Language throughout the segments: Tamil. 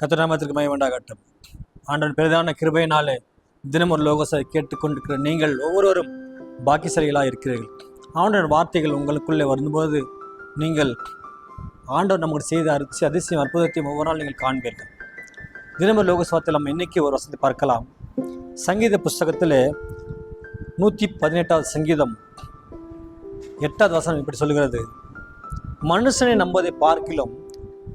கத்தநாமத்திற்கு மயமண்டாகட்டும் ஆண்டவன் பெரிதான கிருபையினாலே தினம் ஒரு லோகசை கேட்டுக்கொண்டிருக்கிற நீங்கள் ஒவ்வொருவரும் பாக்கியசாலிகளாக இருக்கிறீர்கள். ஆண்டவன் வார்த்தைகள் உங்களுக்குள்ளே வரும்போது நீங்கள் ஆண்டவர் நமக்கு செய்த அரிசி அதிசயம் அற்புதத்தையும் ஒவ்வொரு நாள் நீங்கள் காண்பீர்கள். தினமர் லோகசபத்தில் நம்ம இன்னைக்கு ஒரு வசதி பார்க்கலாம். சங்கீத புஸ்தகத்தில் நூற்றி பதினெட்டாவது சங்கீதம் எட்டாவது வசனம் இப்படி சொல்கிறது. மனுஷனை நம்பதை பார்க்கிலும்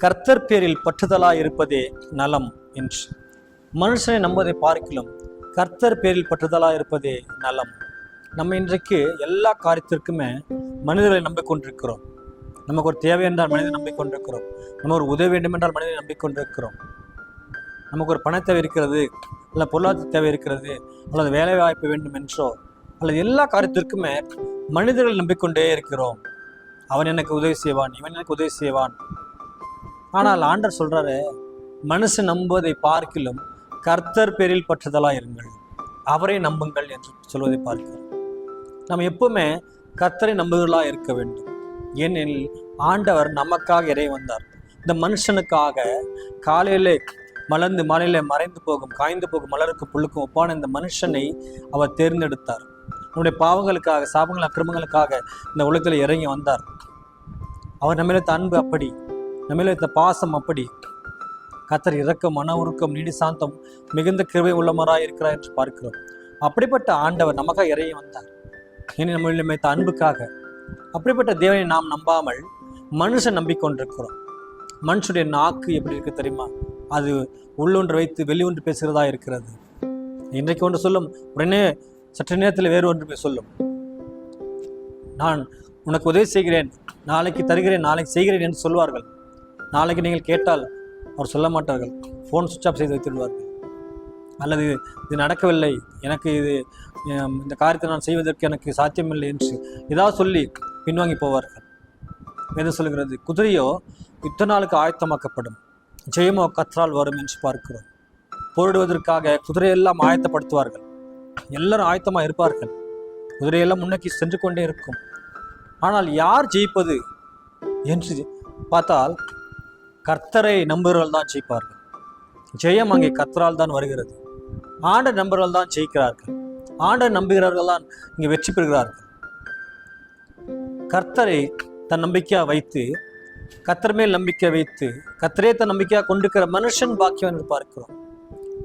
கர்த்தர் பேரில் பற்றுதலாக இருப்பதே நலம் என்று. மனுஷனை நம்பதை பார்க்கிலும் கர்த்தர் பேரில் பற்றுதலாக இருப்பதே நலம். நம்ம இன்றைக்கு எல்லா காரியத்திற்குமே மனிதர்களை நம்பிக்கொண்டிருக்கிறோம். நமக்கு ஒரு தேவை என்றால் மனிதனை நம்பிக்கொண்டிருக்கிறோம். நம்ம ஒரு உதவி வேண்டும் என்றால் மனிதனை நம்பிக்கொண்டிருக்கிறோம். நமக்கு ஒரு பண தேவை இருக்கிறது அல்லது பொருளாதார தேவை இருக்கிறது அல்லது வேலை வாய்ப்பு வேண்டும் என்றோ அல்லது எல்லா காரியத்திற்குமே மனிதர்கள் நம்பிக்கொண்டே இருக்கிறோம். அவன் எனக்கு உதவி செய்வான் இவன் எனக்கு உதவி செய்வான். ஆனால் ஆண்டர் சொல்றாரு மனுஷன் நம்புவதை பார்க்கிலும் கர்த்தர் பேரில் பற்றுதலா இருங்கள். அவரை நம்புங்கள் என்று சொல்வதை பார்க்கிறோம். நாம் எப்பவுமே கர்த்தரை நம்புகளா இருக்க வேண்டும். ஏனெனில் ஆண்டவர் நமக்காக இறை வந்தார் இந்த மனுஷனுக்காக காலையிலே மலர்ந்து மலையில மறைந்து போகும் காய்ந்து போகும் மலருக்கு புழுக்கும் ஒப்பான இந்த மனுஷனை அவர் தேர்ந்தெடுத்தார். நம்முடைய பாவங்களுக்காக சாபங்கள் அக்கிரமங்களுக்காக இந்த உலகத்தில் இறங்கி வந்தார். அவர் நம்மள அன்பு அப்படி நம்மள பாசம் அப்படி. கத்தர் இரக்கம் மன உருக்கம் நீடி சாந்தம் மிகுந்த கிருவை உள்ளமராக இருக்கிறார் என்று பார்க்கிறோம். அப்படிப்பட்ட ஆண்டவர் நமக்காக இறைய வந்தார். இனி நம்மளில் வைத்த அன்புக்காக அப்படிப்பட்ட தேவனை நாம் நம்பாமல் மனுஷன் நம்பிக்கொண்டிருக்கிறோம். மனுஷனுடைய நாக்கு எப்படி இருக்கு தெரியுமா? அது உள்ளொன்று வைத்து வெளியொன்று பேசுகிறதா இருக்கிறது. இன்றைக்கு ஒன்று சொல்லும் உடனே சற்று நேரத்தில் வேறு ஒன்று போய் சொல்லும். நான் உனக்கு உதவி செய்கிறேன் நாளைக்கு தருகிறேன் நாளைக்கு செய்கிறேன் என்று சொல்வார்கள். நாளைக்கு நீங்கள் கேட்டால் அவர் சொல்ல மாட்டார்கள். ஃபோன் சுவிட்ச் ஆஃப் செய்து வைத்துவிடுவார்கள் அல்லது இது நடக்கவில்லை. எனக்கு இது இந்த காரியத்தை நான் செய்வதற்கு எனக்கு சாத்தியமில்லை என்று ஏதாவது சொல்லி பின்வாங்கி போவார்கள். எது சொல்கிறது குதிரையோ யுத்த நாளுக்கு ஆயத்தமாக்கப்படும். ஜெயமோ கற்றால் வரும் என்று பார்க்கிறோம். போரிடுவதற்காக குதிரையெல்லாம் ஆயத்தப்படுத்துவார்கள். எல்லாரும் ஆயத்தமாக இருப்பார்கள். குதிரையெல்லாம் முன்னோக்கி சென்று கொண்டே இருக்கும். ஆனால் யார் ஜெயிப்பது என்று பார்த்தால் கர்த்தரை நம்புகிறவர்கள் தான் ஜெயிப்பார்கள். ஜெயம் அங்கே கர்த்தரால் தான் வருகிறது. ஆண்ட நம்புகிறவர்கள் தான் ஜெயிக்கிறார்கள். ஆண்ட நம்புகிறவர்கள் தான் இங்கே வெற்றி பெறுகிறார்கள். கர்த்தரை தன் நம்பிக்கையா வைத்து கர்த்தர் மேல் நம்பிக்கை வைத்து கர்த்தரே தன் நம்பிக்கையா கொண்டிருக்கிற மனுஷன் பாக்கியம் என்று பார்க்கிறோம்.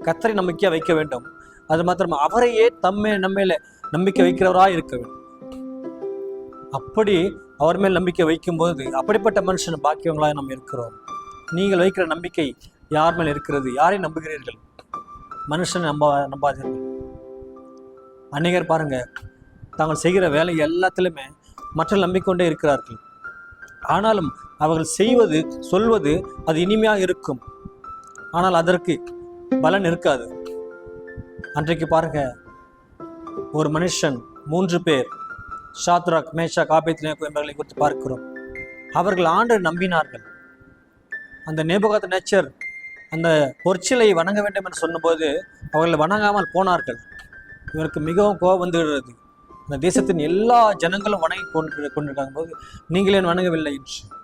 கர்த்தரை நம்பிக்கையா வைக்க வேண்டும். அது மாத்திரம் அவரையே தம்மே நம்மேல நம்பிக்கை வைக்கிறவராய் இருக்க வேண்டும். அப்படி அவர் மேல் நம்பிக்கை வைக்கும்போது அப்படிப்பட்ட மனுஷன் பாக்கியவங்களாய் நாம் இருக்கிறோம். நீங்கள் வைக்கிற நம்பிக்கை யார் மேல் இருக்கிறது? யாரை நம்புகிறீர்கள்? மனுஷனை நம்ப நம்பாதீர்கள். அநேகர் பாருங்க தாங்கள் செய்கிற வேலை எல்லாத்திலுமே மற்ற நம்பிக்கொண்டே இருக்கிறார்கள். ஆனாலும் அவர்கள் செய்வது சொல்வது அது இனிமையாக இருக்கும். ஆனால் அதற்கு பலன் இருக்காது. அன்றைக்கு பாருங்க ஒரு மனுஷன் மூன்று பேர் ஷாத்ராக் மேஷா காபேத்னேக்கு என்பவர்களை குறித்து பார்க்கிறோம். அவர்கள் ஆண்டு நம்பினார்கள். அந்த நேபகத் நேச்சர் அந்த பொற்சிலை வணங்க வேண்டும் என்று சொன்னபோது அவர்கள் வணங்காமல் போனார்கள். இவருக்கு மிகவும் கோபம் வந்துகிறது. அந்த தேசத்தின் எல்லா ஜனங்களும் வணங்கி கொண்டு கொண்டிருக்காங்க. போது நீங்களே வணங்கவில்லை என்று.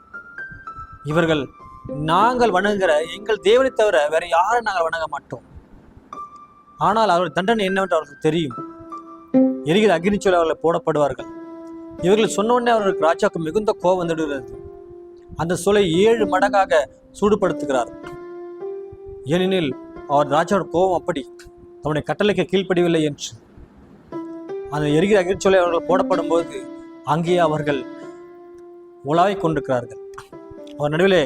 இவர்கள் நாங்கள் வணங்குகிற எங்கள் தேவனை தவிர வேற யாரும் நாங்கள் வணங்க மாட்டோம்? ஆனால் அவர்கள் தண்டனை என்னவென்று அவர்களுக்கு தெரியும். எரிகிற அக்னிச்சொல் அவர்களை போடப்படுவார்கள். இவர்கள் சொன்ன உடனே அவர்களுக்கு ராஜாவுக்கு மிகுந்த கோபம் வந்துடுகிறது அந்த சோலை ஏழு மடங்காக சூடுபடுத்துகிறார். ஏனெனில் அவர் ராஜாவோட கோபம் அப்படி. தன்னுடைய கட்டளைக்கு கீழ்ப்படியவில்லை என்று. அந்த எரிகிற அகிர்ச்சொலை அவர்கள் போடப்படும் போது அங்கேயே அவர்கள் உலாவை கொண்டிருக்கிறார்கள். அவர் நடுவிலே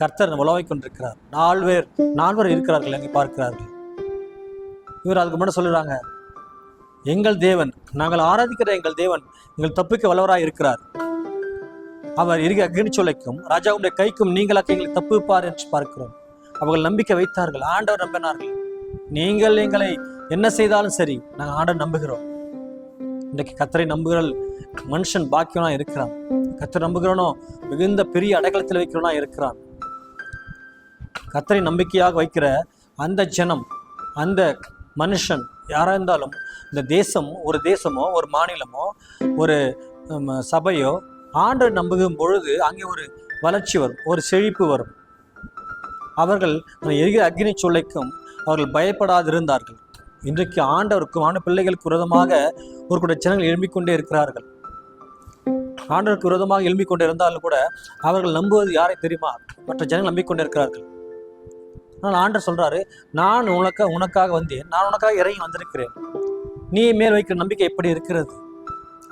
கர்த்தர் உலாவை கொண்டிருக்கிறார். நால்வேர் நால்வர் இருக்கிறார்கள் அங்கே பார்க்கிறார்கள். இவர் அதுக்கு முன்னாடி சொல்லுறாங்க எங்கள் தேவன் நாங்கள் ஆராதிக்கிற எங்கள் தேவன் எங்கள் தப்புக்கு வல்லவராக இருக்கிறார். அவர் இருக அக்னிச்சொலைக்கும் ராஜாவுடைய கைக்கும் நீங்களாக எங்களை தப்புப்பார் என்று பார்க்கிறோம். அவர்கள் நம்பிக்கை வைத்தார்கள் ஆண்டவர் நம்பினார்கள். நீங்கள் எங்களை என்ன செய்தாலும் சரி நாங்கள் ஆண்டவர் நம்புகிறோம். இன்றைக்கு கத்தரை நம்புகிறல் மனுஷன் பாக்கியனா இருக்கிறான். கத்தரை நம்புகிறவனோ மிகுந்த பெரிய அடைக்கலத்தில் வைக்கிறவனா இருக்கிறான். கத்தரை நம்பிக்கையாக வைக்கிற அந்த ஜனம் அந்த மனுஷன் யாராக இருந்தாலும் இந்த தேசம் ஒரு தேசமோ ஒரு மாநிலமோ ஒரு சபையோ ஆண்டவர் நம்புகும் பொழுது அங்கே ஒரு வளர்ச்சி வரும் ஒரு செழிப்பு வரும். அவர்கள் அந்த எரிகிற அக்னி சொல்லைக்கும் அவர்கள் பயப்படாதிருந்தார்கள். இன்றைக்கு ஆண்டவருக்கும் ஆண்டு பிள்ளைகளுக்கு விரோதமாக ஒரு கூட ஜனங்கள் எழும்பிக்கொண்டே இருக்கிறார்கள். ஆண்டவருக்கு விரோதமாக எழும்பிக்கொண்டே இருந்தாலும் கூட அவர்கள் நம்புவது யாரை தெரியுமா? மற்ற ஜனங்கள் நம்பிக்கொண்டே இருக்கிறார்கள். ஆனால் ஆண்டர் சொல்றாரு நான் உனக்க உனக்காக வந்தேன் நான் உனக்காக இறங்கி வந்திருக்கிறேன். நீ மேல் வைக்கிற நம்பிக்கை எப்படி இருக்கிறது?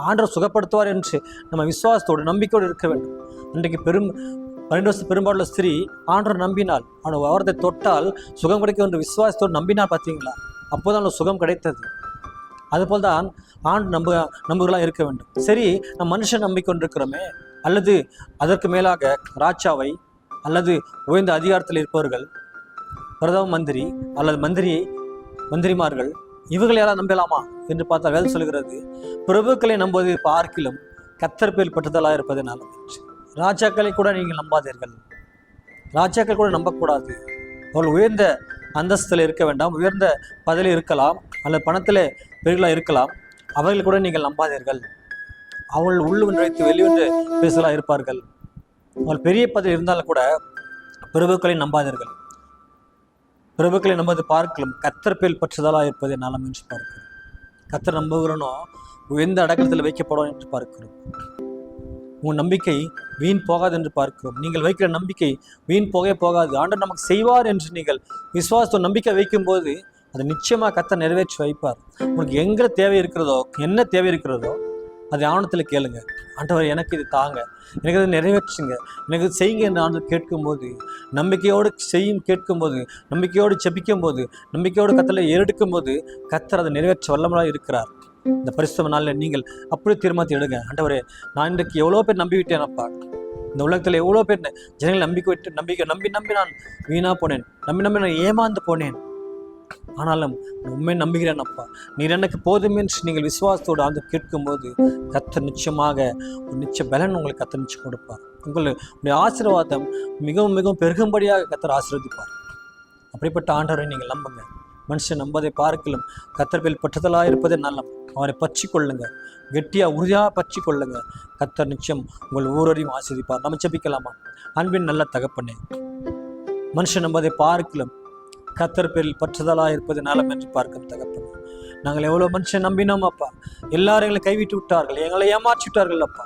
ஆண்டவர் சுகப்படுத்துவார் என்று நம்ம விசுவாசத்தோடு நம்பிக்கையோடு இருக்க வேண்டும். இன்றைக்கு பெரும் பன்னெண்டு வருஷம் பெரும்பாலுள்ள ஸ்திரீ ஆண்டவர் நம்பினாள் அவனை வாரத்தை தொட்டால் சுகம் கிடைக்கும் என்று விசுவாசத்தோடு நம்பினாள் பார்த்தீங்களா? அப்போதான் அவளுக்கு சுகம் கிடைத்தது. அதுபோல் தான் ஆண்டு நம்ப நம்புகளாக இருக்க வேண்டும். சரி நம்ம மனுஷன் நம்பிக்கொண்டிருக்கிறோமே அல்லது அதற்கு மேலாக ராஜாவை அல்லது உயர்ந்த அதிகாரத்தில் இருப்பவர்கள் பிரதம மந்திரி அல்லது மந்திரி மந்திரிமார்கள் இவர்கள் யாராவது நம்பலாமா? என்று பார்த்தால் வேலை சொல்கிறது பிரபுக்களை நம்புவது பார்க்கிலும் கத்தர் பேர் பற்றுதலாக இருப்பது நல்லது ராஜாக்களை கூட நீங்கள் நம்பாதீர்கள். ராஜாக்கள் கூட நம்பக்கூடாது. அவர்கள் உயர்ந்த அந்தஸ்தில் இருக்க வேண்டாம் உயர்ந்த பதவியில் இருக்கலாம் அல்லது பணத்தில் பெருகளாக இருக்கலாம் அவர்கள் கூட நீங்கள் நம்பாதீர்கள். அவர்கள் உள்ளுவென்று வைத்து வெளிவென்று பேசலாம் இருப்பார்கள். அவர்கள் பெரிய பதவி இருந்தாலும் கூட பிரபுக்களை நம்பாதீர்கள். பிரபுக்களை நமது பார்க்கலாம். கத்தர் பேல் பற்றுதலாக இருப்பதை நலம் என்று பார்க்கிறோம். கத்தர் நம்புகிறனோ எந்த அடக்கத்தில் வைக்கப்படும் என்று பார்க்கிறோம். உன் நம்பிக்கை வீண் போகாது என்று பார்க்கிறோம். நீங்கள் வைக்கிற நம்பிக்கை வீண் போகவே போகாது. ஆண்டவர் நமக்கு செய்வார் என்று நீங்கள் விசுவாசத்தோடு நம்பிக்கை வைக்கும்போது அதை நிச்சயமாக கத்தை நிறைவேற்றி வைப்பார். உனக்கு எங்கே தேவை இருக்கிறதோ என்ன தேவை இருக்கிறதோ அதை ஆவணத்தில் கேளுங்க. ஆண்டவர் எனக்கு இது தாங்க. எனக்கு இதை நிறைவேற்றுங்க. எனக்கு இது செய்யுங்க என்று ஆண்டு கேட்கும்போது நம்பிக்கையோடு செய்யும் கேட்கும்போது நம்பிக்கையோடு செபிக்கும் போது நம்பிக்கையோடு கத்தலை ஏறெடுக்கும் போது கத்தர் அதை நிறைவேற்ற வல்லமலாக இருக்கிறார். இந்த பரிசு நாளில் நீங்கள் அப்படி தீர்மானத்தை எடுங்க. ஆண்டவரே நான் இன்றைக்கு எவ்வளோ பேர் நம்பி விட்டேனப்பா இந்த உலகத்தில் எவ்வளோ பேர் ஜனங்களை நம்பிக்கை விட்டு நம்பிக்கை நம்பி நம்பி நான் வீணாக போனேன். நம்பி நம்பி நான் ஏமாந்து போனேன். ஆனாலும் உண்மை நம்புகிறேன் அப்பா. நீர் எனக்கு போதும் என்று நீங்கள் விசுவாசத்தோடு ஆண்டு கேட்கும்போது கத்தர் நிச்சயமாக ஒரு நிச்சய பலன் உங்களுக்கு கத்த நிச்சயம் கொடுப்பார். உங்களுடைய ஆசீர்வாதம் மிகவும் மிகவும் பெருகும்படியாக கத்தர் ஆசீர்வதிப்பார். அப்படிப்பட்ட ஆண்டவரை நீங்கள் நம்புங்க. மனுஷன் நம்பதை பார்க்கலும் கத்தர்பில் பற்றுதலாக இருப்பதே நல்லம் அவரை பற்றி கொள்ளுங்க கெட்டியா உறுதியாக பற்றி கொள்ளுங்க கத்தர் நிச்சயம் உங்கள் ஒவ்வொருவரையும் ஆசிரிப்பார் நம்ம ஜபிக்கலாமா? அன்பின் நல்ல தகப்பனே மனுஷன் நம்பதை பார்க்கலும் கத்தர் பேரில் பற்றுதலாக இருப்பது நலம் என்று பார்க்கும் தகப்பன். நாங்கள் எவ்வளோ மனுஷன் நம்பினோம் அப்பா. எல்லாரும் எங்களை கைவிட்டு விட்டார்கள். எங்களை ஏமாற்றி விட்டார்கள் அப்பா.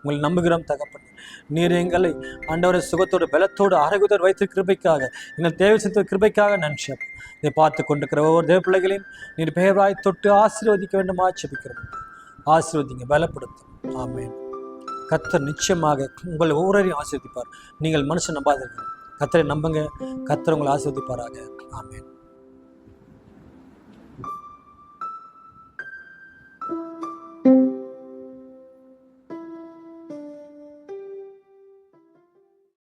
உங்களை நம்புகிறோம் தகப்பன். நீர் எங்களை ஆண்டவரை சுகத்தோடு பலத்தோடு ஆரோக்கியத்தோடு வைத்த கிருபைக்காக எங்கள் தேவை செய்த கிருபைக்காக நன்றி அப்பா. இதை பார்த்து கொண்டிருக்கிற ஒவ்வொரு தேவ பிள்ளைகளையும் நீர் பெயராய் தொட்டு ஆசீர்வதிக்க வேண்டுமா செபிக்கிறோம் ஆசீர்வதிங்க பலப்படுத்தும். ஆமேன். கத்தர் நிச்சயமாக உங்களை ஒவ்வொருவரையும் ஆசீர்வதிப்பார். நீங்கள் மனுஷன் நம்பாதீர்கள். கத்தரை நம்புங்க. கத்தரை உங்களை ஆசிர்வதிப்பாராக. ஆமேன்.